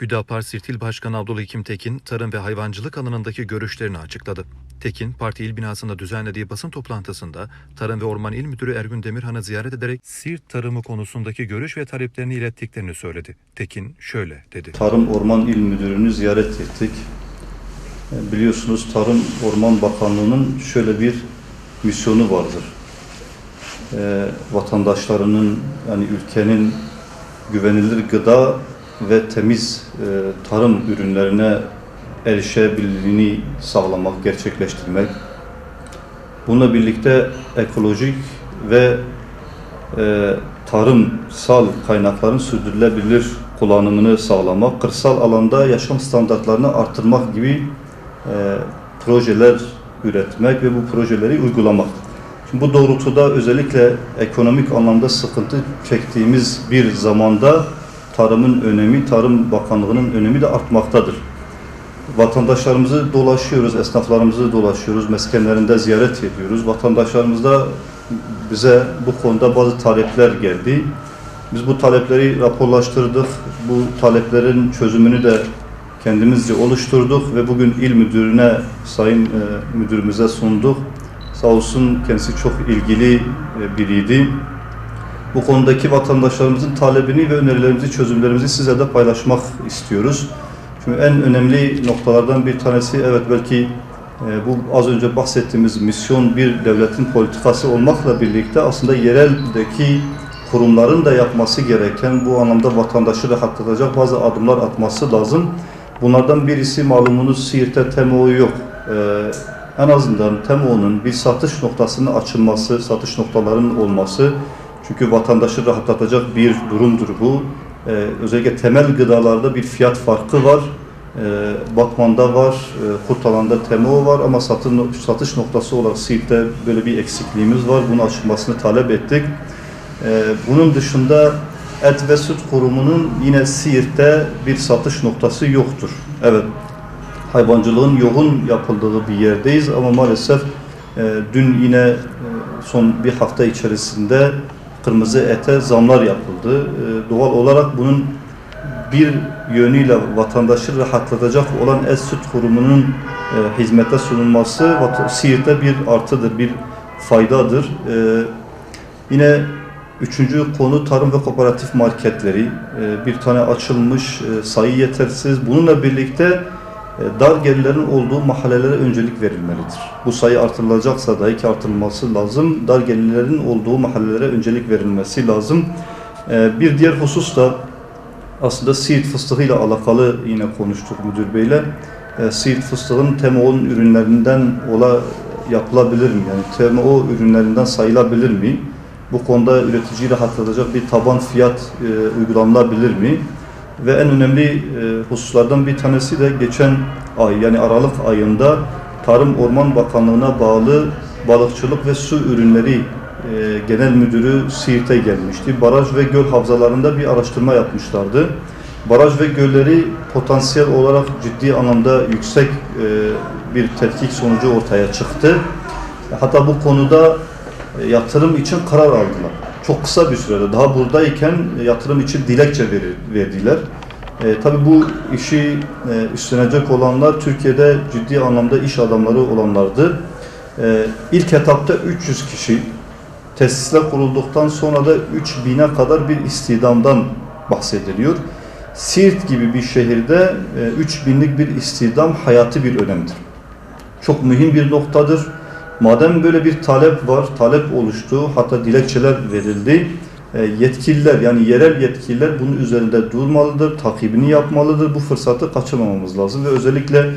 Hüdapar Sirtil Başkanı Abdülhakim Tekin, tarım ve hayvancılık alanındaki görüşlerini açıkladı. Tekin, parti il binasında düzenlediği basın toplantısında Tarım ve Orman İl Müdürü Ergün Demirhan'ı ziyaret ederek Siirt tarımı konusundaki görüş ve taleplerini ilettiklerini söyledi. Tekin şöyle dedi. Tarım Orman İl Müdürünü ziyaret ettik. E, Biliyorsunuz Tarım Orman Bakanlığı'nın şöyle bir misyonu vardır. E, vatandaşlarının yani ülkenin güvenilir gıda ve temiz e, tarım ürünlerine erişebildiğini sağlamak, gerçekleştirmek. Bununla birlikte ekolojik ve e, tarımsal kaynakların sürdürülebilir kullanımını sağlamak, kırsal alanda yaşam standartlarını arttırmak gibi e, projeler üretmek ve bu projeleri uygulamak. Şimdi bu doğrultuda özellikle ekonomik anlamda sıkıntı çektiğimiz bir zamanda tarımın önemi, Tarım Bakanlığı'nın önemi de artmaktadır. Vatandaşlarımızı dolaşıyoruz, esnaflarımızı dolaşıyoruz, meskenlerinde ziyaret ediyoruz. Vatandaşlarımız da bize bu konuda bazı talepler geldi. Biz bu talepleri raporlaştırdık. Bu taleplerin çözümünü de kendimizce oluşturduk ve bugün il müdürüne, sayın e, müdürümüze sunduk. Sağ olsun kendisi çok ilgili e, biriydi. Bu konudaki vatandaşlarımızın talebini ve önerilerimizi, çözümlerimizi size de paylaşmak istiyoruz. Çünkü en önemli noktalardan bir tanesi evet belki e, bu az önce bahsettiğimiz misyon bir devletin politikası olmakla birlikte aslında yereldeki kurumların da yapması gereken bu anlamda vatandaşı rahatlatacak bazı adımlar atması lazım. Bunlardan birisi malumunuz Siirt'te TMO yok. Ee, en azından TMO'nun bir satış noktasının açılması, satış noktalarının olması çünkü vatandaşı rahatlatacak bir durumdur bu. Ee, özellikle temel gıdalarda bir fiyat farkı var. Ee, Batman'da var, e, Kurtalan'da TMO var ama satın, satış noktası olarak Siirt'te böyle bir eksikliğimiz var. Bunun açılmasını talep ettik. Ee, bunun dışında Et ve Süt Kurumu'nun yine Siirt'te bir satış noktası yoktur. Evet, hayvancılığın yoğun yapıldığı bir yerdeyiz ama maalesef e, dün yine e, son bir hafta içerisinde kırmızı ete zamlar yapıldı. E, doğal olarak bunun bir yönüyle vatandaşı rahatlatacak olan Et Süt Kurumu'nun e, hizmete sunulması Siirt'te bir artıdır, bir faydadır. E, yine üçüncü konu tarım ve kooperatif marketleri. E, bir tane açılmış, e, sayı yetersiz. Bununla birlikte dar gelirlerin olduğu mahallelere öncelik verilmelidir. Bu sayı artırılacaksa dahi ki artırılması lazım. Dar gelirlerin olduğu mahallelere öncelik verilmesi lazım. E, bir diğer husus da aslında Siirt fıstığı ile alakalı yine konuştuk müdür beyle. E, Siirt fıstığın TMO'nun ürünlerinden ola yapılabilir mi? Yani TMO ürünlerinden sayılabilir mi? Bu konuda üreticiyi rahatlatacak bir taban fiyat e, uygulanabilir mi? Ve en önemli e, hususlardan bir tanesi de geçen ay yani Aralık ayında Tarım Orman Bakanlığı'na bağlı balıkçılık ve su ürünleri e, genel müdürü Siirt'e gelmişti. Baraj ve göl havzalarında bir araştırma yapmışlardı. Baraj ve gölleri potansiyel olarak ciddi anlamda yüksek e, bir tetkik sonucu ortaya çıktı. Hatta bu konuda e, yatırım için karar aldılar. Çok kısa bir sürede daha buradayken e, yatırım için dilekçe verir, verdiler. E, tabii bu işi e, üstlenecek olanlar Türkiye'de ciddi anlamda iş adamları olanlardı. E, ilk etapta 300 kişi tesisler kurulduktan sonra da 3000'e kadar bir istihdamdan bahsediliyor. Siirt gibi bir şehirde e, 3000'lik bir istihdam hayati bir önemdir. Çok mühim bir noktadır. Madem böyle bir talep var, talep oluştu, hatta dilekçeler verildi. e, Yetkililer yani yerel yetkililer bunun üzerinde durmalıdır, takibini yapmalıdır. Bu fırsatı kaçırmamamız lazım ve özellikle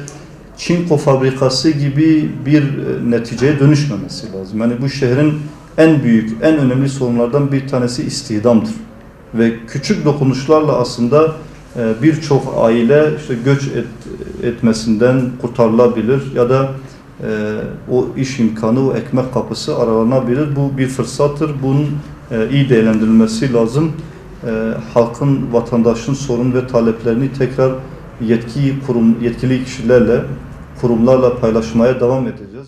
Çinko fabrikası gibi bir e, neticeye dönüşmemesi lazım. Yani bu şehrin en büyük, en önemli sorunlardan bir tanesi istihdamdır. Ve küçük dokunuşlarla aslında e, birçok aile işte göç et, etmesinden kurtarılabilir ya da e, o iş imkanı, o ekmek kapısı aralanabilir. Bu bir fırsattır. Bunun e, iyi değerlendirilmesi lazım. E, halkın, vatandaşın sorun ve taleplerini tekrar yetki kurum, yetkili kişilerle, kurumlarla paylaşmaya devam edeceğiz.